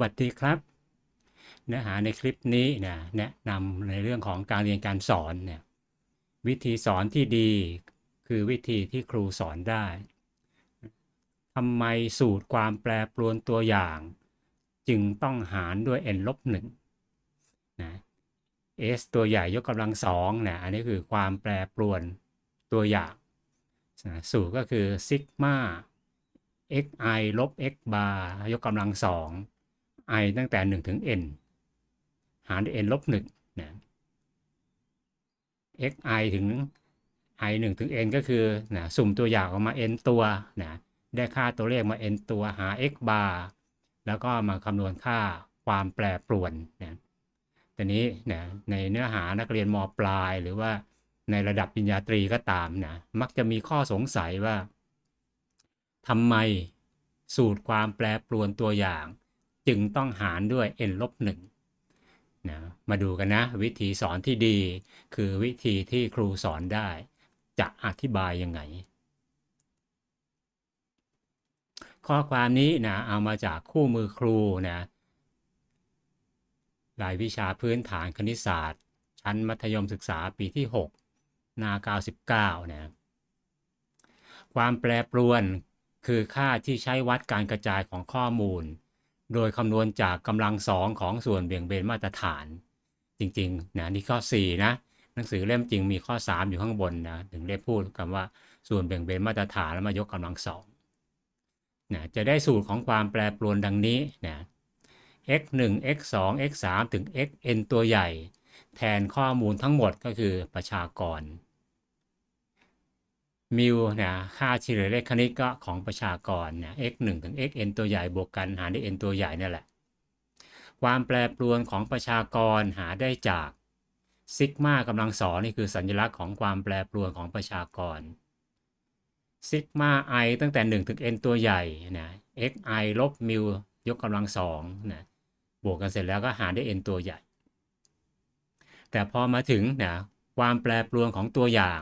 วัสดีครับ เนื้อหาในคลิปนี้นะแนะนำในเรื่องของการเรียนการสอนเนี่ยวิธีสอนที่ดีคือวิธีที่ครูสอนได้ทำไมสูตรความแปรปรวนตัวอย่าง จึงต้องหารด้วย n ลบหนึ่งนะ s ตัวใหญ่ยกกำลังสองนะอันนี้คือความแปรปรวนตัวอย่างนะสูตรก็คือซิกมา xi ลบ x bar ยกกำลังสอง i ตั้งแต่ 1 ถึง n หารด้วย n ลบ1นะ xi ถึง i 1 ถึง n ก็คือนะสุ่มตัวอย่างออกมา n ตัวนะได้ค่าตัวเลขมา n ตัวหา x bar แล้วก็มาคำนวณค่าความแปรปรวนนะแต่นี้นะในเนื้อหานักเรียนมปลายหรือว่าในระดับปริญญาตรีก็ตามนะมักจะมีข้อสงสัยว่าทำไมสูตรความแปรปรวนตัวอย่าง จึงต้องหารด้วย n ลบหนึ่งนะมาดูกันนะ วิธีสอนที่ดี คือวิธีที่ครูสอนได้ จะอธิบายยังไง ข้อความนี้นะเอามาจากคู่มือครูนะรายวิชาพื้นฐานคณิตศาสตร์ ชั้นมัธยมศึกษาปีที่ 6 หน้า 99 นะความแปรปรวนคือค่าที่ใช้วัดการกระจายของข้อมูล โดยคำนวณจากกำลังสองของส่วนเบี่ยงเบนมาตรฐาน จริงๆนะนี่ข้อ 4 นะหนังสือเล่มจริงมีข้อ 3 อยู่ข้างบนนะถึงได้พูดคำว่าส่วนเบี่ยงเบนมาตรฐานแล้วมายกกำลังสองนะจะได้สูตรของความแปรปรวนดังนี้นะ x 1 x 2 x 3ถึง x n ตัวใหญ่ แทนข้อมูลทั้งหมดก็คือประชากร มิวเนะค่าเฉลี่ยเลขคณิตก็ของประชากรเนะ x 1ถึง x n ตัวใหญ่บวกกันหารด้วย n ตัวใหญ่นั่แหละ ความแปรปรวนของประชากรหาได้จากซิกมากำลังสองนี่คือสัญลักษณ์ของความแปรปรวนของประชากรซิกมา i ตั้งแต่ 1 ถึง n ตัวใหญ่นะ x i ลบมิวยกกำลังสองนะบวกกันเสร็จแล้วก็หารด้วย n ตัวใหญ่ แต่พอมาถึงนะความแปรปรวนของตัวอย่าง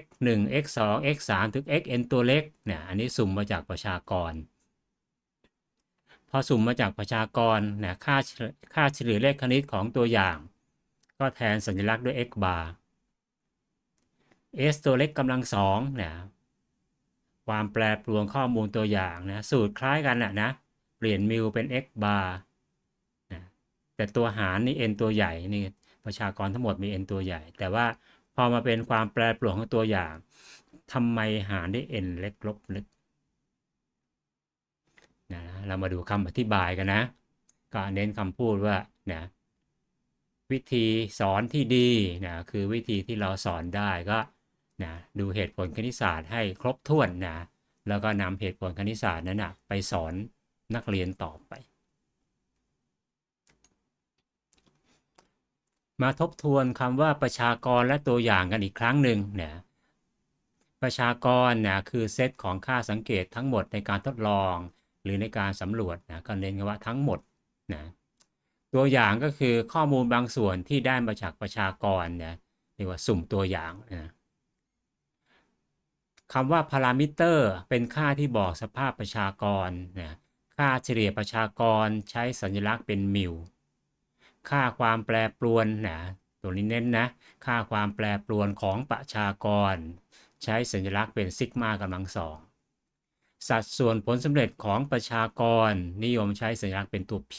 x 1 x 2 x 3ถึง x n ตัวเล็กเนี่ยอันนี้สุ่มมาจากประชากร พอสุ่มมาจากประชากรเนี่ยค่าค่าเฉลี่ยเลขคณิตของตัวอย่าง ก็แทนสัญลักษณ์ด้วย x bar s ตัวเล็กกำลังสองเนี่ยความแปรปรวนข้อมูลตัวอย่างนะสูตรคล้ายกันนะนะเปลี่ยนมิวเป็น x bar นะแต่ตัวหารนี่ n ตัวใหญ่นี่ประชากรทั้งหมดมี n ตัวใหญ่ แต่ว่า อมาเป็นความแปรปรวนของตัวอย่างทำไมหารได้ n เล็กลบลึกนะเรามาดูคำอธิบายกันนะ ก็เน้นคำพูดว่านะวิธีสอนที่ดีนะคือวิธีที่เราสอนได้ก็นะดูเหตุผลคณิตศาสตร์ให้ครบถ้วนนะแล้วก็นำเหตุผลคณิตศาสตร์นั้นนะไปสอนนักเรียนต่อไป มาทบทวนคำว่าประชากรและตัวอย่างกันอีกครั้งหนึ่งนะประชากรนะคือเซตของค่าสังเกตทั้งหมดในการทดลอง หรือในการสำรวจนะก็เน้นว่าทั้งหมดนะตัวอย่างก็คือข้อมูลบางส่วนที่ได้มาจากประชากรนะเรียกว่าสุ่มตัวอย่างนะคำว่าพารามิเตอร์เป็นค่าที่บอกสภาพประชากรนะค่าเฉลี่ยประชากรใช้สัญลักษณ์เป็นมิว ค่าความแปรปรวนนะตัวนี้เน้นนะ ค่าความแปรปรวนของประชากร ใช้สัญลักษณ์เป็นซิกมากำลังสองสัดส่วนผลสำเร็จของประชากรนิยมใช้สัญลักษณ์เป็นตัว p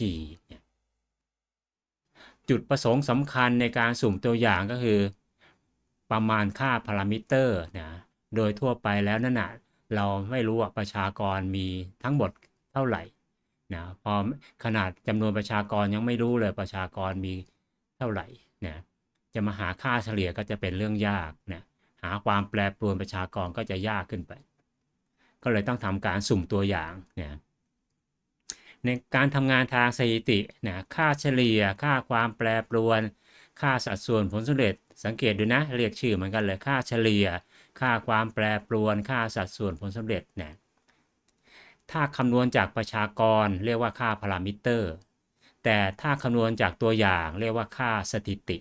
จุดประสงค์สำคัญในการสุ่มตัวอย่างก็คือ ประมาณค่าพารามิเตอร์นะโดยทั่วไปแล้วนั่นนะเราไม่รู้ว่าประชากรมีทั้งหมดเท่าไหร่ นะพอขนาดจำนวนประชากรยังไม่รู้เลยประชากรมีเท่าไหร่นะจะมาหาค่าเฉลี่ยก็จะเป็นเรื่องยากนะหาความแปรปรวนประชากรก็จะยากขึ้นไป ก็เลยต้องทำการสุ่มตัวอย่างนะในการทำงานทางสถิตินะค่าเฉลี่ย ค่าความแปรปรวน ค่าสัดส่วนผลสำเร็จ สังเกตดูนะเรียกชื่อเหมือนกันเลยค่าเฉลี่ย ค่าความแปรปรวน ค่าสัดส่วนผลสำเร็จนะ ถ้าคำนวณจากประชากรเรียกว่าค่าพารามิเตอร์ แต่ถ้าคำนวณจากตัวอย่างเรียกว่าค่าสถิติ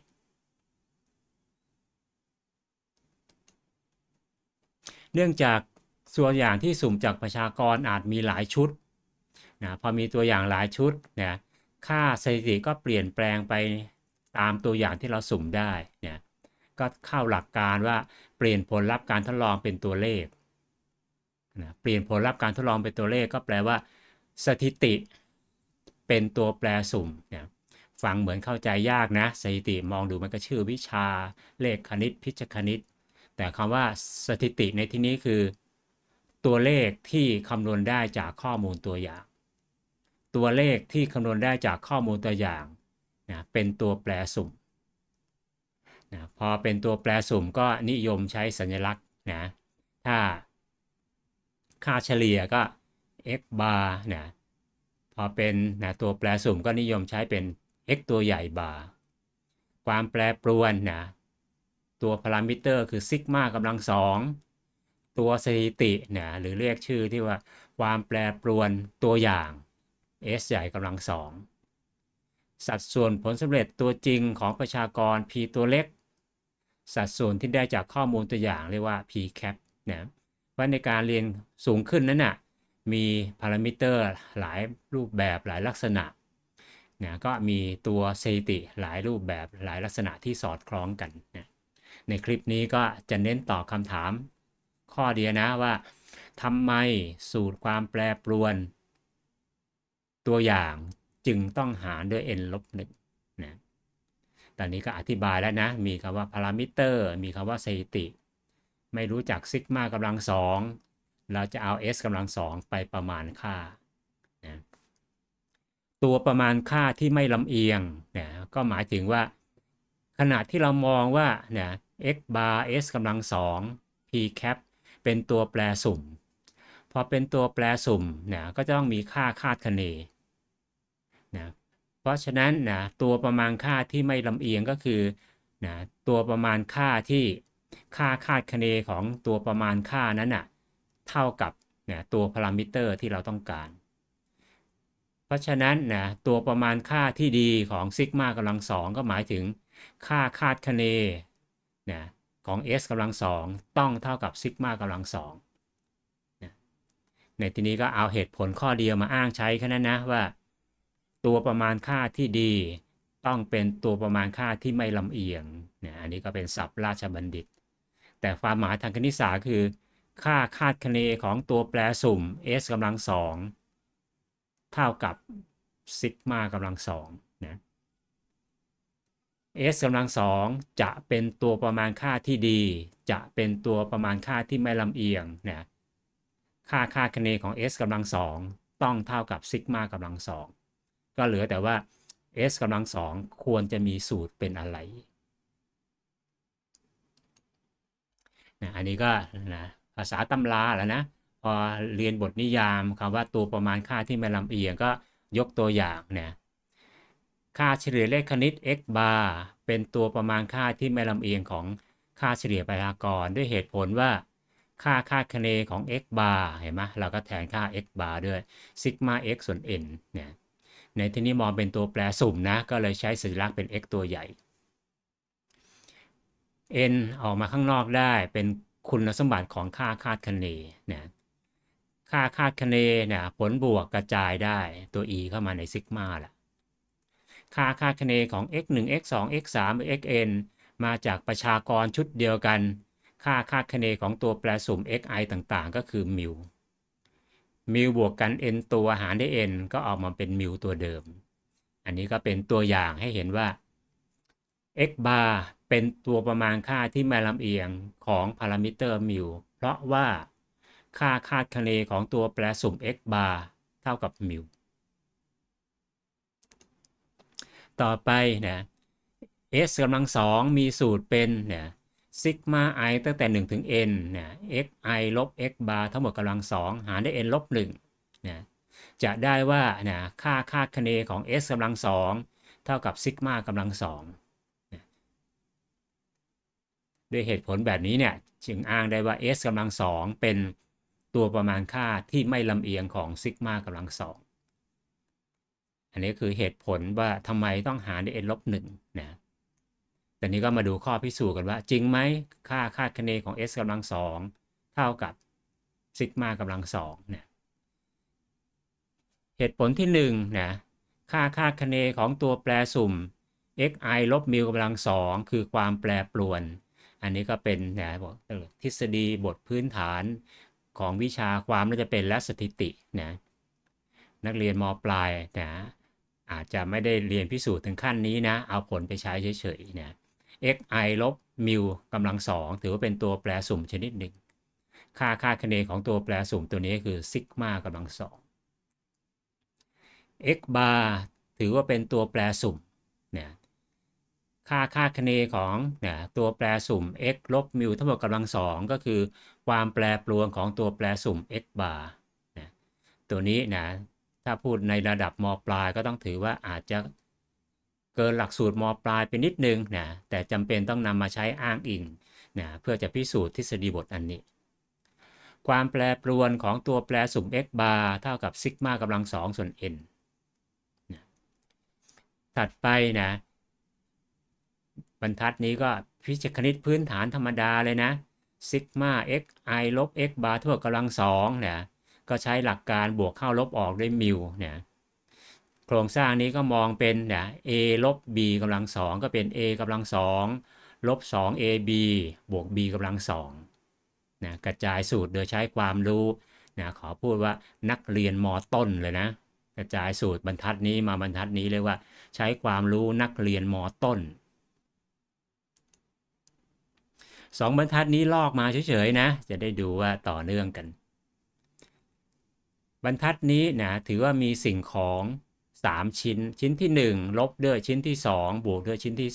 เนื่องจากส่วนอย่างที่สุ่มจากประชากรอาจมีหลายชุดนะพอมีตัวอย่างหลายชุดนะค่าสถิติก็เปลี่ยนแปลงไปตามตัวอย่างที่เราสุ่มได้เนะก็เข้าหลักการว่าเปลี่ยนผลลัพธ์การทดลองเป็นตัวเลข นะเปลี่ยนผลลัพธ์การทดลองเป็นตัวเลขก็แปลว่า สถิติเป็นตัวแปรสุ่มนะฟังเหมือนเข้าใจยากนะ สถิติมองดูมันก็ชื่อวิชาเลขคณิต พิชคณิต แต่คำว่าสถิติในที่นี้คือ ตัวเลขที่คำนวณได้จากข้อมูลตัวอย่าง ตัวเลขที่คำนวณได้จากข้อมูลตัวอย่างนะเป็นตัวแปรสุ่มนะพอเป็นตัวแปรสุ่มก็นิยมใช้สัญลักษณ์นะถ้า ค่าเฉลี่ยก็ x bar นะพอเป็นนะตัวแปรสุ่มก็นิยมใช้เป็น x ตัวใหญ่ bar ความแปรปรวนนะตัวพารามิเตอร์คือซิกมากำลังสองตัวสถิตินะหรือเรียกชื่อที่ว่าความแปรปรวนตัวอย่าง s ใหญ่กำลังสองสัดส่วนผลสำเร็จตัวจริงของประชากร p ตัวเล็ก สัดส่วนที่ได้จากข้อมูลตัวอย่างเรียกว่า p cap นะ ว่าในการเรียนสูงขึ้นนั้นนะ่ะมีพารามิเตอร์หลายรูปแบบหลายลักษณะนะก็มีตัวสถิติหลายรูปแบบหลายลักษณะที่สอดคล้องกันนะในคลิปนี้ก็จะเน้นตอบคำถามข้อเดียวนะว่าทำไมสูตรความแปรปรวน ตัวอย่างจึงต้องหารด้วย n ลบหนึ่งนะตอนนี้ก็อธิบายแล้วนะ มีคำว่าพารามิเตอร์ มีคำว่าสถิติ ไม่รู้จักซิกมากำลังสองเราจะเอา s กำลังสองไปประมาณค่านะตัวประมาณค่าที่ไม่ลำเอียงนะก็หมายถึงว่า ขณะที่เรามองว่านะ x bar s กำลังสอง p cap เป็นตัวแปรสุ่ม พอเป็นตัวแปรสุ่มนะก็จะต้องมีค่าคาดคะเนนะเพราะฉะนั้นนะตัวประมาณค่าที่ไม่ลำเอียงก็คือนะตัวประมาณค่าที่ ค่าคาดคะเนของตัวประมาณค่านั้นนะเท่ากับนะตัวพารามิเตอร์ที่เราต้องการ เพราะฉะนั้นนะตัวประมาณค่าที่ดีของซิกมากำลังสองก็หมายถึง ค่าคาดคะเนนะของ s กำลังสองต้องเท่ากับซิกมากำลังสองในที่นี้ก็เอาเหตุผลข้อเดียวมาอ้างใช้แค่นั้นนะว่า ตัวประมาณค่าที่ดี ต้องเป็นตัวประมาณค่าที่ไม่ลำเอียงเนี่ยอันนี้ก็เป็นศัพท์ราชบัณฑิต แต่ความหมายทางคณิตศาสตร์คือ ค่าคาดคะเนของตัวแปรสุ่ม s กำลังสองเท่ากับซิกมากำลังสองนะ s กำลังสองจะเป็นตัวประมาณค่าที่ดี จะเป็นตัวประมาณค่าที่ไม่ลำเอียงนะค่าคาดคะเนของ s กำลังสองต้องเท่ากับซิกมากำลังสองก็เหลือแต่ว่า s กำลังสองควรจะมีสูตรเป็นอะไร นะอันนี้ก็นะภาษาตำราแล้วนะพอเรียนบทนิยามคำว่าตัวประมาณค่าที่ไม่ลำเอียงก็ยกตัวอย่างนะค่าเฉลี่ยเลขคณิต x bar เป็นตัวประมาณค่าที่ไม่ลำเอียงของค่าเฉลี่ยประชากรด้วยเหตุผลว่าค่าคาดคะเนของ x bar เห็นไหมเราก็แทนค่า x bar ด้วยซิกมา x ส่วน n เนี่ยในที่นี้มองเป็นตัวแปรสุ่มนะ ก็เลยใช้สัญลักษณ์เป็น x ตัวใหญ่ n ออกมาข้างนอกได้เป็นคุณสมบัติของค่าคาดคะเนนะค่าคาดคะเนเนี่ยผลบวกกระจายได้ตัว e เข้ามาในซิกมาแหละค่าคาดคะเนของ x 1 x 2 x 3 xn มาจากประชากรชุดเดียวกัน ค่าคาดคะเนของตัวแปรสุ่ม xi ต่างๆ ก็คือมิวมิวบวกกัน n ตัวหารด้วย n ก็ออกมาเป็นมิวตัวเดิม อันนี้ก็เป็นตัวอย่างให้เห็นว่า x bar เป็นตัวประมาณค่าที่ไม่ลำเอียงของพารามิเตอร์มิวเพราะว่าค่าคาดคะเนของตัวแปรสุ่ม x bar เท่ากับมิวต่อไปนะ s กำลังสองมีสูตรเป็นเนี่ยซิกมาไอตั้งแต่ 1 ถึง n เนี่ย x i ลบ x bar ทั้งหมดกำลังสองหารด้วย n ลบ1นะจะได้ว่านะค่าคาดคะเนของ s กำลังสองเท่ากับซิกมากำลังสอง ด้วยเหตุผลแบบนี้เนี่ยจึงอ้างได้ว่า s กำลังสองเป็นตัวประมาณค่าที่ไม่ลำเอียงของซิกมากำลังสองอันนี้คือเหตุผลว่าทำไมต้องหารด้วย n ลบหนึ่งนะแต่นี้ก็มาดูข้อพิสูจน์กันว่า จริงไหมค่าคาดคะเนของ s กำลังสองเท่ากับซิกมากำลังสองเนี่ยเหตุผลที่1นะค่าคาดคะเนของตัวแปรสุ่ม xi ลบมิวกำลังสองคือความแปรปรวน อันนี้ก็เป็นนะบอกทฤษฎีบทพื้นฐานของวิชาความน่าจะเป็นและสถิตินะนักเรียนมปลายนะอาจจะไม่ได้เรียนพิสูจน์ถึงขั้นนี้นะ เอาผลไปใช้เฉยๆนะ xi ลบมิวกำลังสองถือว่าเป็นตัวแปรสุ่มชนิดหนึ่ง ค่าค่าคะเนของตัวแปรสุ่มตัวนี้คือซิกมากำลังสอง x bar ถือว่าเป็นตัวแปรสุ่มเนี่ย ค่าค่าคะเนของเนี่ยตัวแปรสุ่ม x ลบมิวทั้งหมดกำลังสองก็คือ ความแปรปรวนของตัวแปรสุ่ม x bar นะตัวนี้นะถ้าพูดในระดับมปลายก็ต้องถือว่าอาจจะเกินหลักสูตรมปลายไปนิดนึงนะแต่จำเป็นต้องนำมาใช้อ้างอิงนะเพื่อจะพิสูจน์ทฤษฎีบทอันนี้ ความแปรปรวนของตัวแปรสุ่ม x bar เท่ากับซิกมากำลังสองส่วน n ถัดไปนะ บรรทัดนี้ก็พิจคณิตพื้นฐานธรรมดาเลยนะซิกมา x i ลบ x บาร์ทั่วกำลังสองเนี่ยก็ใช้หลักการบวกเข้าลบออกด้วยมิวเนี่ยโครงสร้างนี้ก็มองเป็นเนี่ย a ลบ b กำลังสองก็เป็น a กำลังสองลบ 2 ab บวก b กำลังสองนะกระจายสูตรโดยใช้ความรู้นะขอพูดว่านักเรียนมต้นเลยนะ กระจายสูตรบรรทัดนี้มาบรรทัดนี้เรียกว่า ใช้ความรู้นักเรียนมต้น สองบรรทัดนี้ลอกมาเฉยๆนะ จะได้ดูว่าต่อเนื่องกัน บรรทัดนี้นะถือว่ามีสิ่งของ 3 ชิ้น ชิ้นที่ 1 ลบด้วยชิ้นที่ 2 บวกด้วยชิ้นที่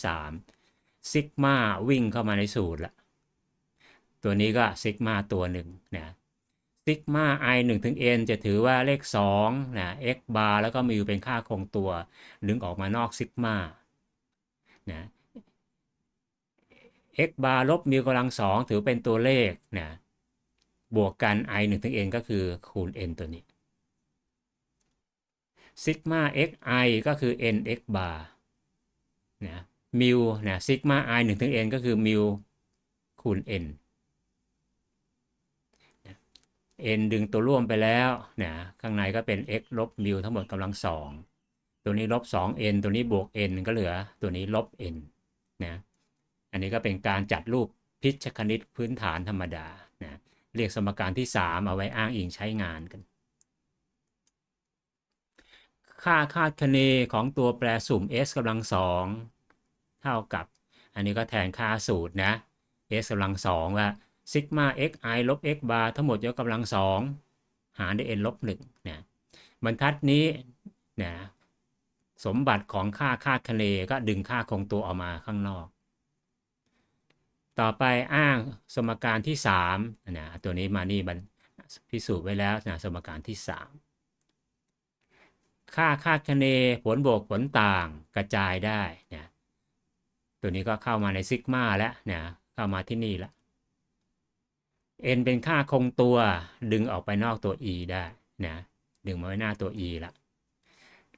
3 ซิกมาวิ่งเข้ามาในสูตรละ ตัวนี้ก็ซิกมาตัวหนึ่งนะซิกมา i 1ถึง n จะถือว่าเลข2นะ x bar แล้วก็มีอยู่เป็นค่าคงตัว ดึงออกมานอกซิกมานะ x bar ลบมิวกำลังสองถือเป็นตัวเลขนะบวกกัน i 1ถึง n ก็คือคูณ n ตัวนี้ซิกมา x i ก็คือ n x bar นะมิวนะซิกมา i 1ถึง n ก็คือมิวคูณ n n ดึงตัวร่วมไปแล้วนะข้างในก็เป็น x ลบมิวทั้งหมดกำลังสองตัวนี้ลบ 2n ตัวนี้บวก n ก็เหลือตัวนี้ลบ n นะ อันนี้ก็เป็นการจัดรูปพิชคณิตพื้นฐานธรรมดานะเรียกสมการที่ 3 เอาไว้อ้างอิงใช้งานกัน ค่าคาดคะเนของตัวแปรสุ่ม s กำลังสองเท่ากับ อันนี้ก็แทนค่าสูตรนะ s กำลังสองว่าซิกมา x i ลบ x bar ทั้งหมดยกกำลังสองหารด้วย n ลบหนึ่งนะบรรทัดนี้นะสมบัติของค่าคาดคะเนก็ดึงค่าคงตัวออกมาข้างนอก ต่อไปอ้างสมการที่3นะตัวนี้มานี่บันพิสูจน์ไว้แล้วนะสมการที่ 3 ค่าคาดคะเนผลบวกผลต่างกระจายได้นะตัวนี้ก็เข้ามาในซิกมาแล้วนะเข้ามาที่นี่แล้ว n เป็นค่าคงตัวดึงออกไปนอกตัว e ได้นะดึงมาไว้หน้าตัว e ละ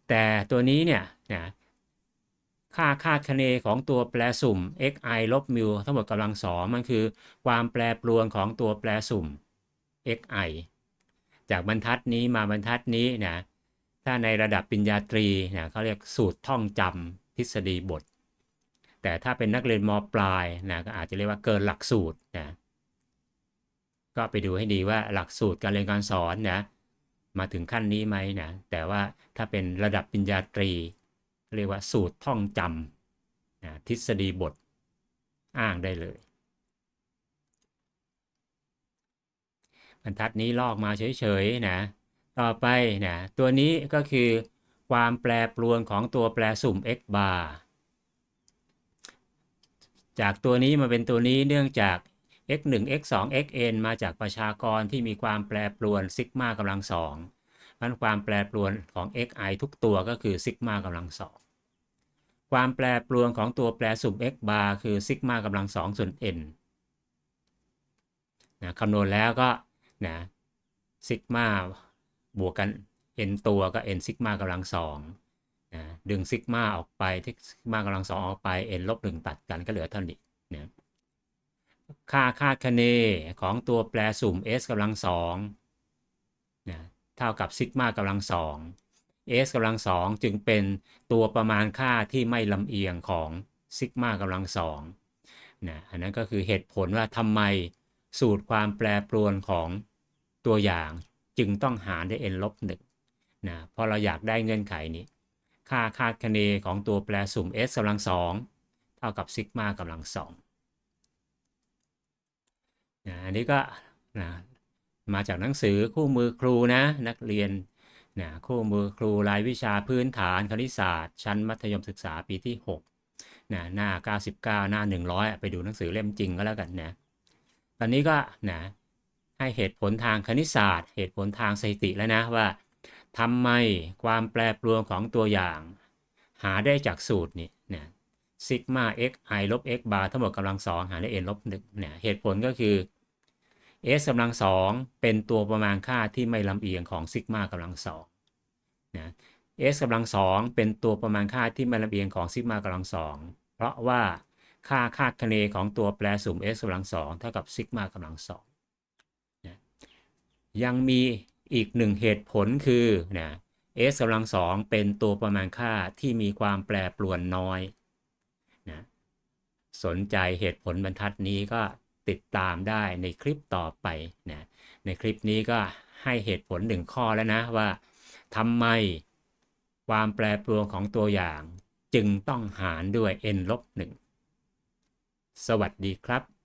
แต่ตัวนี้เนี่ยนะ ค่าคาดคะเนของตัวแปรสุ่ม xi ลบมิวทั้งหมดกำลังสองมันคือ ความแปรปรวนของตัวแปรสุ่ม xi จากบรรทัดนี้มาบรรทัดนี้นะถ้าในระดับปริญญาตรีนะเขาเรียกสูตรท่องจำทฤษฎีบท แต่ถ้าเป็นนักเรียนมปลายนะก็อาจจะเรียกว่าเกินหลักสูตรนะก็ไปดูให้ดีว่าหลักสูตรการเรียนการสอนนะมาถึงขั้นนี้ไหมนะแต่ว่าถ้าเป็นระดับปริญญาตรี เรียกว่าสูตรท่องจำนะทฤษฎีบทอ้างได้เลย บรรทัดนี้ลอกมาเฉยๆนะต่อไปนะตัวนี้ก็คือความแปรปรวนของตัวแปรสุ่ม x bar จากตัวนี้มาเป็นตัวนี้เนื่องจาก x 1 x 2 x n มาจากประชากรที่มีความแปรปรวนซิกมากำลังสอง มันความแปรปรวนของ xi ทุกตัวก็คือซิกมากำลังสองความแปรปรวนของตัวแปรสุ่ม x bar คือซิกมากำลังสองส่วน n นะคำนวณแล้วก็นะซิกมาบวกกัน n ตัวก็ n ซิกมากำลังสองนะดึงซิกมาออกไปที่ซิกมากำลังสองออกไป n ลบหนึ่งตัดกันก็เหลือเท่านี้นะค่าคาดคะเนของตัวแปรสุ่ม s กำลังสองนะ เท่ากับซิกมากำลังสอง s กำลังสองจึงเป็นตัวประมาณค่าที่ไม่ลำเอียงของซิกมากำลังสองนะอันนั้นก็คือเหตุผลว่าทำไมสูตรความแปรปรวนของตัวอย่างจึงต้องหารด้วย n ลบหนึ่งนะเพราะเราอยากได้เงื่อนไขนี้ ค่าคาดคะเนของตัวแปรสุ่ม s กำลังสองเท่ากับซิกมากำลังสองนะอันนี้ก็นะ มาจากหนังสือคู่มือครูนะนักเรียนนะคู่มือครูรายวิชาพื้นฐานคณิตศาสตร์ ชั้นมัธยมศึกษาปีที่6นะหน้า 99 หน้า 100 ไปดูหนังสือเล่มจริงก็แล้วกันนะตอนนี้ก็นะให้เหตุผลทางคณิตศาสตร์ เหตุผลทางสถิติแล้วนะว่าทำไมความแปรปรวนของตัวอย่าง หาได้จากสูตรนี่นะซิกมา x i ลบ x บาร์ทั้งหมดกำลังสองหารด้วย n ลบหนึ่งเนี่ยเหตุผลก็คือ s กำลังสองเป็นตัวประมาณค่าที่ไม่ลำเอียงของซิกมากำลังสองนะ s กำลังสองเป็นตัวประมาณค่าที่ไม่ลำเอียงของซิกมากำลังสองเพราะว่าค่าคาดคะเนของตัวแปรสุ่ม s กำลังสองเท่ากับซิกมากำลังสองนะยังมีอีกหนึ่งเหตุผลคือนะ s กำลังสองเป็นตัวประมาณค่าที่มีความแปรปรวนน้อยนะสนใจเหตุผลบรรทัดนี้ก็ ติดตามได้ในคลิปต่อไปนะในคลิปนี้ก็ให้เหตุผลหนึ่งข้อแล้วนะว่าทำไมความแปรปรวนของตัวอย่างจึงต้องหารด้วย n ลบ1สวัสดีครับ